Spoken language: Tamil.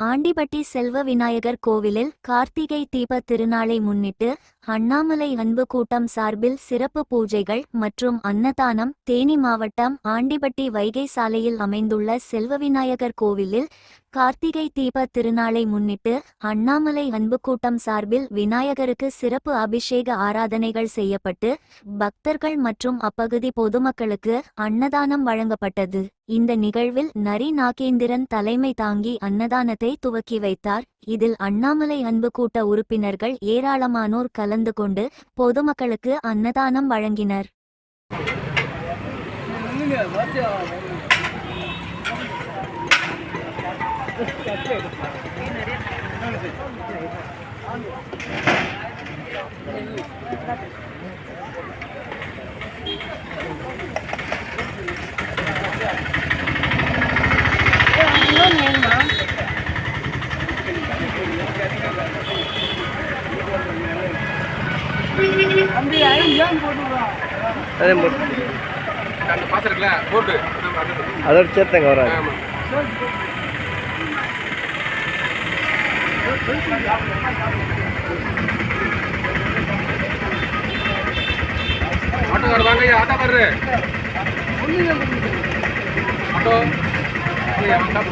ஆண்டிபட்டி செல்வ விநாயகர் கோவிலில் கார்த்திகை தீப திருநாளை முன்னிட்டு அண்ணாமலை அன்பு கூட்டம் சார்பில் சிறப்பு பூஜைகள் மற்றும் அன்னதானம் தேனி மாவட்டம் ஆண்டிபட்டி வைகை சாலையில் அமைந்துள்ள செல்வ விநாயகர் கோவிலில் கார்த்திகை தீப திருநாளை முன்னிட்டு அண்ணாமலை அன்பு கூட்டம் சார்பில் விநாயகருக்கு சிறப்பு அபிஷேக ஆராதனைகள் செய்யப்பட்டு பக்தர்கள் மற்றும் அப்பகுதி பொதுமக்களுக்கு அன்னதானம் வழங்கப்பட்டது. இந்த நிகழ்வில் நரி நாகேந்திரன் தலைமை தாங்கி அன்னதானத்தை துவக்கி வைத்தார். இதில் அண்ணாமலை அன்பு கூட்ட உறுப்பினர்கள் ஏராளமானோர் கலந்து கொண்டு பொதுமக்களுக்கு அன்னதானம் வழங்கினர். அதே போட்டு. அதோட சேர்த்தங்க வராது. ஆட்டோக்கார் வாங்க ஐயா. ஆட்டோக்காரரு ஆட்டோ. ஐயா ஆட்டோ